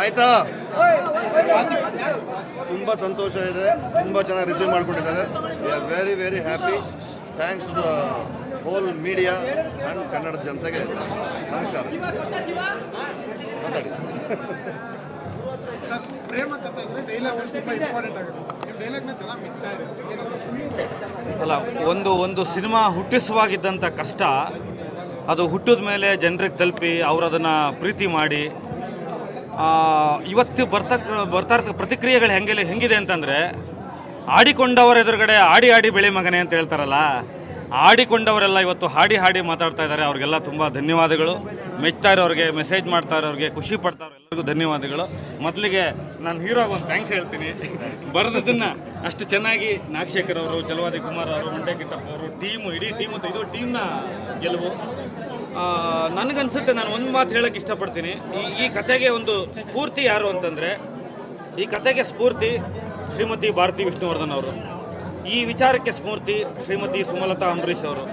ಆಯ್ತಾ? ತುಂಬ ಸಂತೋಷ ಇದೆ. ತುಂಬ ಚೆನ್ನಾಗಿ ರಿಸೀವ್ ಮಾಡ್ಕೊಂಡಿದ್ದಾರೆ. We are very very happy thanks to the whole media and Kannada ಜನತೆಗೆ ನಮಸ್ಕಾರ. ಮಾತಾಡಿ. ಅಲ್ಲ, ಒಂದು ಒಂದು ಸಿನಿಮಾ ಹುಟ್ಟಿಸುವಾಗಿದ್ದಂಥ ಕಷ್ಟ ಅದು ಹುಟ್ಟಿದ ಮೇಲೆ ಜನರಿಗೆ ತಲುಪಿ ಅವರು ಅದನ್ನು ಪ್ರೀತಿ ಮಾಡಿ ಇವತ್ತು ಬರ್ತಕ್ಕ ಬರ್ತಾ ಇರ್ತಕ್ಕ ಪ್ರತಿಕ್ರಿಯೆಗಳು ಹೆಂಗೆ ಹೆಂಗಿದೆ ಅಂತಂದರೆ, ಆಡಿಕೊಂಡವರ ಎದುರುಗಡೆ ಆಡಿ ಆಡಿ ಬೆಳೆ ಮಗನೆ ಅಂತ ಹೇಳ್ತಾರಲ್ಲ, ಆಡಿಕೊಂಡವರೆಲ್ಲ ಇವತ್ತು ಹಾಡಿ ಹಾಡಿ ಮಾತಾಡ್ತಾ ಇದ್ದಾರೆ. ಅವ್ರಿಗೆಲ್ಲ ತುಂಬ ಧನ್ಯವಾದಗಳು. ಮೆಚ್ತಾ ಇರೋರಿಗೆ ಮೆಸೇಜ್ ಮಾಡ್ತಾ ಇರೋರಿಗೆ, ಖುಷಿ ಪಡ್ತಾ ಇರೋ ಎಲ್ಲರಿಗೂ ಧನ್ಯವಾದಗಳು. ಮೊದಲಿಗೆ ನಾನು ಹೀರೋಗೆ ಒಂದು ಥ್ಯಾಂಕ್ಸ್ ಹೇಳ್ತೀನಿ. ಬರೆದದ್ದನ್ನು ಅಷ್ಟು ಚೆನ್ನಾಗಿ ನಾಗಶೇಖರ್ ಅವರು ಚಲವಾದಿ ಕುಮಾರ್ ಅವರು, ಮಂಡ್ಯ ಕಿಟ್ಟಪ್ಪ ಅವರು ಟೀಮು ಇಡೀ ಟೀಮ್ ಅಂತ ಇದು ಟೀಮ್ನ ಗೆಲುವು. ನನಗನ್ಸುತ್ತೆ ನಾನು ಒಂದು ಮಾತು ಹೇಳಕ್ಕೆ ಇಷ್ಟಪಡ್ತೀನಿ. ಈ ಈ ಕತೆಗೆ ಒಂದು ಸ್ಫೂರ್ತಿ ಯಾರು ಅಂತಂದರೆ, ಈ ಕತೆಗೆ ಸ್ಫೂರ್ತಿ ಶ್ರೀಮತಿ ಭಾರತಿ ವಿಷ್ಣುವರ್ಧನ್ ಅವರು. ಈ ವಿಚಾರಕ್ಕೆ ಸ್ಫೂರ್ತಿ ಶ್ರೀಮತಿ ಸುಮಲತಾ ಅಂಬರೀಷ್ ಅವರು.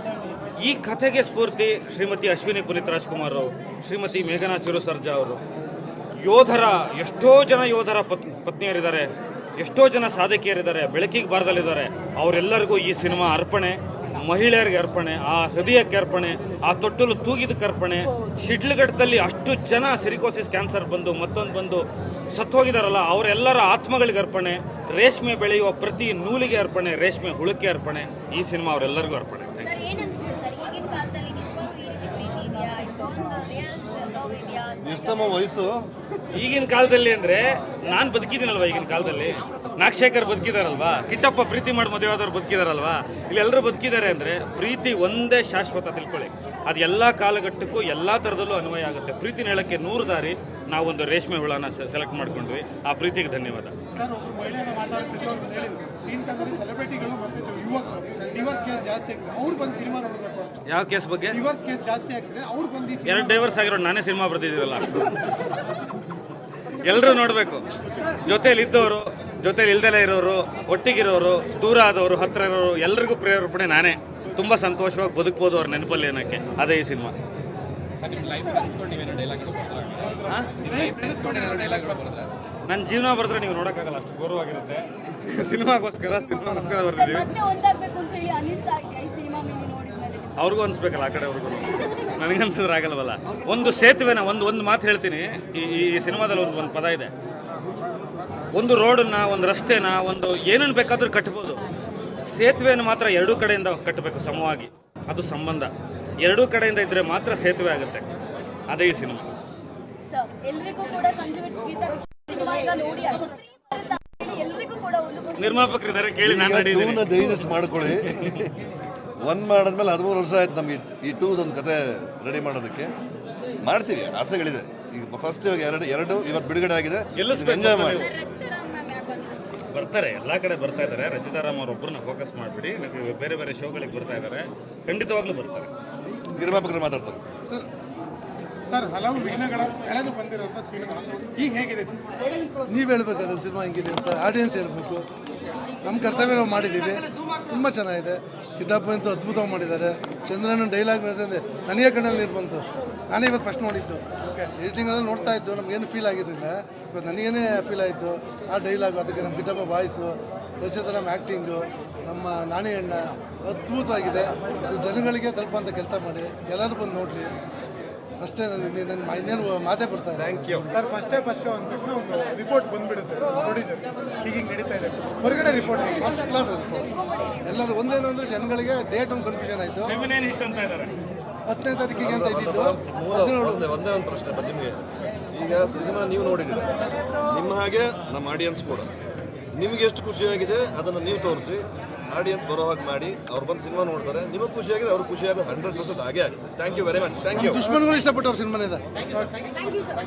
ಈ ಕಥೆಗೆ ಸ್ಫೂರ್ತಿ ಶ್ರೀಮತಿ ಅಶ್ವಿನಿ ಪುನೀತ್ ರಾಜ್ಕುಮಾರ್ ಅವರು. ಶ್ರೀಮತಿ ಮೇಘನಾ ಚಿರು ಸರ್ಜಾ ಅವರು. ಯೋಧರ, ಎಷ್ಟೋ ಜನ ಯೋಧರ ಪತ್, ಪತ್ನಿಯರಿದ್ದಾರೆ, ಎಷ್ಟೋ ಜನ ಸಾಧಕಿಯರಿದ್ದಾರೆ, ಬೆಳಕಿಗೆ ಬಾರದಲ್ಲಿದ್ದಾರೆ. ಅವರೆಲ್ಲರಿಗೂ ಈ ಸಿನಿಮಾ ಅರ್ಪಣೆ, ಮಹಿಳೆಯರಿಗೆ ಅರ್ಪಣೆ, ಆ ಹೃದಯಕ್ಕೆ ಅರ್ಪಣೆ, ಆ ತೊಟ್ಟಲು ತೂಗಿದಕ್ಕೆ ಅರ್ಪಣೆ. ಶಿಡ್ಲಘಟ್ಟದಲ್ಲಿ ಅಷ್ಟು ಜನ ಸಿರಿಕೋಸಿಸ್ ಕ್ಯಾನ್ಸರ್ ಬಂದು, ಮತ್ತೊಂದು ಬಂದು ಸತ್ತು ಸತ್ತೋಗಿದಾರಲ್ಲ ಅವರೆಲ್ಲರ ಆತ್ಮಗಳಿಗೆ ಅರ್ಪಣೆ. ರೇಷ್ಮೆ ಬೆಳೆಯುವ ಪ್ರತಿ ನೂಲಿಗೆ ಅರ್ಪಣೆ, ರೇಷ್ಮೆ ಹುಳಕ್ಕೆ ಅರ್ಪಣೆ. ಈ ಸಿನಿಮಾ ಅವರೆಲ್ಲರಿಗೂ ಅರ್ಪಣೆ Thank you. ಸರ್ ಏನನ್ಸುತ್ತೆ ಸರ್ ಈಗಿನ ಕಾಲದಲ್ಲಿ ನಿಜವಾಗ್ಲೂ ಈ ರೀತಿ ಪ್ರೀತಿ ಇದೆಯಾ ಇಷ್ಟೊಂದು ರಿಯಲ್ ಲವ್ ಇದೆಯಾ ಅಂತ ಎಷ್ಟಮ್ಮ ವಯಸ್ಸು? ಈಗಿನ ಕಾಲದಲ್ಲಿ ಅಂದ್ರೆ ನಾನು ಬದುಕಿದ್ದೀನಲ್ವಾ ಈಗಿನ ಕಾಲದಲ್ಲಿ? ನಾಗಶೇಖರ್ ಬದುಕಿದಾರಲ್ವಾ? ಕಿಟ್ಟಪ್ಪ ಪ್ರೀತಿ ಮಾಡಿ ಮದುವೆ ಆದವ್ರು ಬದುಕಿದಾರಲ್ವಾ? ಇಲ್ಲಿ ಎಲ್ಲರೂ ಬದುಕಿದ್ದಾರೆ ಅಂದ್ರೆ ಪ್ರೀತಿ ಒಂದೇ ಶಾಶ್ವತ ತಿಳ್ಕೊಳ್ಳಿ. ಅದು ಎಲ್ಲ ಕಾಲಘಟ್ಟಕ್ಕೂ ಎಲ್ಲ ಥರದಲ್ಲೂ ಅನ್ವಯ ಆಗುತ್ತೆ. ಪ್ರೀತಿನ ಹೇಳಕ್ಕೆ ನೂರು ದಾರಿ ನಾವೊಂದು ರೇಷ್ಮೆ ಹುಳನ ಸೆಲೆಕ್ಟ್ ಮಾಡ್ಕೊಂಡ್ವಿ. ಆ ಪ್ರೀತಿಗೆ ಧನ್ಯವಾದ. ಕಾಲದಲ್ಲಿ ಸೆಲೆಬ್ರಿಟಿಗಳು ಮತ್ತು ಯುವಕರು ಡಿವರ್ಸ್ ಕೇಸ್ ಜಾಸ್ತಿ ಆಗ್ತದೆ. ಅವ್ರು ಬಂದು ಸಿನಿಮಾ ನೋಡಬೇಕು ಯಾವ ಕೇಸ್ ಬಗ್ಗೆ? ಡಿವರ್ಸ್ ಕೇಸ್ ಜಾಸ್ತಿ ಆಗ್ತದೆ. ಅವ್ರು ಬಂದು ಈ ಎರಡು ಡೈವರ್ಸ್ ಆಗಿರೋ ನಾನೇ ಸಿನಿಮಾ ಬರ್ತಿದ್ದೀರಲ್ಲ ಎಲ್ಲರೂ ನೋಡಬೇಕು. ಜೊತೆಯಲ್ಲಿ ಇದ್ದವರು ಜೊತೆಲಿ ಇಲ್ದಲೇ ಇರೋರು ಒಟ್ಟಿಗಿರೋರು ದೂರ ಆದವರು ಹತ್ರ ಇರೋರು ಎಲ್ರಿಗೂ ಪ್ರೇರೇಪಣೆ ನಾನೇ. ತುಂಬ ಸಂತೋಷವಾಗಿ ಬದುಕ್ಬೋದು ಅವ್ರ ನೆನಪಲ್ಲಿ ಏನಕ್ಕೆ ಅದೇ ಈ ಸಿನಿಮಾ ನನ್ನ ಜೀವನ ಬರೆದ್ರೆ ನೀವು ನೋಡೋಕ್ಕಾಗಲ್ಲ ಅಷ್ಟು ಗೌರವಾಗಿರುತ್ತೆ ಸಿನಿಮಾಗೋಸ್ಕರ ಸಿನಿಮಾಗೋಸ್ಕರ ಬರ್ತಿದ್ದೀವಿ. ಮತ್ತೆ ಒಂದಾಗ್ಬೇಕು ಅಂತ ಹೇಳಿ ಅನಿಸ್ತಾ ಇದೆಯಾ ಈ ಸಿನಿಮಾ ಮೇಲೆ ನೋಡಿದ್ಮೇಲೆ ಅವ್ರಿಗೂ ಅನಿಸ್ಬೇಕಲ್ಲ ಆ ಕಡೆ ಅವ್ರಿಗೂ. ನನಗನ್ಸಿದ್ರೆ ಆಗಲ್ವಲ್ಲ. ಒಂದು ಸೇತುವೆನ ಒಂದು ಒಂದು ಮಾತು ಹೇಳ್ತೀನಿ. ಈ ಈ ಸಿನಿಮಾದಲ್ಲಿ ಒಂದು ಒಂದು ಪದ ಇದೆ. ಒಂದು ರೋಡನ್ನ ಒಂದು ರಸ್ತೆನ ಒಂದು ಏನನ್ನು ಬೇಕಾದರೂ ಕಟ್ಬೋದು. ಸೇತುವೆಯನ್ನು ಮಾತ್ರ ಎರಡೂ ಕಡೆಯಿಂದ ಕಟ್ಟಬೇಕು ಸಮವಾಗಿ. ಅದು ಸಂಬಂಧ. ಎರಡೂ ಕಡೆಯಿಂದ ಇದ್ದರೆ ಮಾತ್ರ ಸೇತುವೆ ಆಗುತ್ತೆ. ಅದೇ ಈ ಸಿನಿಮಾ. ಸರ್ ಎಲ್ರಿಗೂ ಕೂಡ ಸಂಜೆ ಗೀತಾ ನಿರ್ಮಾಪಕರಿದ್ದಾರೆ ಕೇಳಿ ನಾನು ಡೈಜೆಸ್ಟ್ ಮಾಡ್ಕೊಳ್ಳಿ. ಒಂದ್ ಮಾಡಿದ್ಮೇಲೆ ಹದಿಮೂರು ವರ್ಷ ಆಯ್ತು ನಮಗೆ ಈ ಒಂದು ಕತೆ ರೆಡಿ ಮಾಡೋದಕ್ಕೆ. ಮಾಡ್ತೀವಿ ಆಸೆಗಳಿದೆ. ಈಗ ಫಸ್ಟ್ ಇವಾಗ ಎರಡು ಎರಡು ಇವತ್ತು ಬಿಡುಗಡೆ ಆಗಿದೆ. ಎಂಜಾಯ್ ಮಾಡಿ. ಬರ್ತಾರೆ ಎಲ್ಲ ಕಡೆ ಬರ್ತಾ ಇದ್ದಾರೆ. ರಚಿತಾರಾಮ್ ಅವರೊಬ್ಬರನ್ನ ಫೋಕಸ್ ಮಾಡಿಬಿಡಿ. ಬೇರೆ ಬೇರೆ ಶೋಗಳಿಗೆ ಬರ್ತಾ ಇದ್ದಾರೆ. ಖಂಡಿತವಾಗ್ಲೂ ಬರ್ತಾರೆ. ನಿರ್ಮಾಪಕರು ಮಾತಾಡ್ತಾರೆ. ಸರ್ ಹಲವು ವಿಘ್ನಗಳ ಕಳೆದು ಬಂದಿರುವಂಥ ಸಿನಿಮಾ. ಈಗ ಹೇಗಿದೆ ನೀವು ಹೇಳ್ಬೇಕು ಅದ್ರ ಸಿನಿಮಾ ಹೆಂಗಿದೆ ಅಂತ ಆಡಿಯನ್ಸ್ ಹೇಳಬೇಕು. ನಮ್ಮ ಕರ್ತವ್ಯ ನಾವು ಮಾಡಿದ್ದೀವಿ ತುಂಬ ಚೆನ್ನಾಗಿದೆ. ಕಿಟ್ಟಪ್ಪ ಅಂತೂ ಅದ್ಭುತವಾಗಿ ಮಾಡಿದ್ದಾರೆ. ಚಂದ್ರನ ಡೈಲಾಗ್ ನಡೆಸಿದೆ ನನಗೆ ಕಣ್ಣಲ್ಲಿ ನೀರು ಬಂತು. ನಾನೇ ಇವತ್ತು ಫಸ್ಟ್ ನೋಡಿದ್ದು. ಎಡಿಟಿಂಗಲ್ಲಿ ನೋಡ್ತಾ ಇದ್ದು ನಮಗೇನು ಫೀಲ್ ಆಗಿರಲಿಲ್ಲ. ಇವತ್ತು ನನಗೇನೆ ಫೀಲ್ ಆಯಿತು ಆ ಡೈಲಾಗು ಅದಕ್ಕೆ ನಮ್ಮ ಕಿಟ್ಟಪ್ಪ ವಾಯ್ಸು ನಮ್ಮ ಆ್ಯಕ್ಟಿಂಗು ನಮ್ಮ ನಾಣಿ ಅದ್ಭುತವಾಗಿದೆ. ಜನಗಳಿಗೆ ತಲುಪುವಂಥ ಕೆಲಸ ಮಾಡಿ ಎಲ್ಲರೂ ಬಂದು ನೋಡಲಿ. ಅಷ್ಟೇ ನನ್ನ ನನ್ನ ಇನ್ನೇನು ಮಾತೇ ಬರ್ತಾ ಥ್ಯಾಂಕ್ ಯು ಸರ್ ಫಸ್ಟೇ ಫಸ್ಟ್ ಅಂದ ತಕ್ಷಣ ಒಂದು ರಿಪೋರ್ಟ್ ಬಂದ್ಬಿಡುತ್ತೆ ಪ್ರೊಡ್ಯೂಸರ್ ಹೀಗೆ ನಡೀತಾ ಇದೆ. ಹೊರಗಡೆ ರಿಪೋರ್ಟ್ ಫಸ್ಟ್ ಕ್ಲಾಸ್ ರಿಪೋರ್ಟ್ ಎಲ್ಲರೂ ಒಂದೇನು ಅಂದರೆ ಜನಗಳಿಗೆ ಡೇಟ್ ಒಂದು ಕನ್ಫ್ಯೂಷನ್ ಆಯಿತು. ಫೆಮಿನೇನ್ ಹಿಟ್ ಅಂತ ಇದ್ದಾರೆ? ಹತ್ತನೇ ತಾರೀಕಿಗೆ ಅಂತ ಇದ್ದಿದ್ದು ಒಂದೇ ಒಂದೇ ಒಂದು ಪ್ರಶ್ನೆ ನಿಮಗೆ. ಈಗ ಸಿನಿಮಾ ನೀವು ನೋಡಿದ್ದೀರ? ನಿಮ್ಮ ಹಾಗೆ ನಮ್ಮ ಆಡಿಯನ್ಸ್ ಕೂಡ. ನಿಮಗೆ ಎಷ್ಟು ಖುಷಿಯಾಗಿದೆ ಅದನ್ನು ನೀವು ತೋರಿಸಿ. ಆಡಿಯನ್ಸ್ ಬರೋ ಹಾಗೆ ಮಾಡಿ ಅವ್ರು ಬಂದು ಸಿನಿಮಾ ನೋಡ್ತಾರೆ. ನಿಮಗೆ ಖುಷಿಯಾಗಿದೆ ಅವ್ರಿಗೆ ಖುಷಿಯಾಗಿ ಹಂಡ್ರೆಡ್ ಪರ್ಸೆಂಟ್ ಹಾಗೆ ಆಗುತ್ತೆ. Thank you very much thank you ದುಶ್ಮನ್ಗಳು ಇಷ್ಟಪಟ್ಟವ್ರು ಸಿನಿಮಾನಿಂದ ಥ್ಯಾಂಕ್ ಯು ಸರ್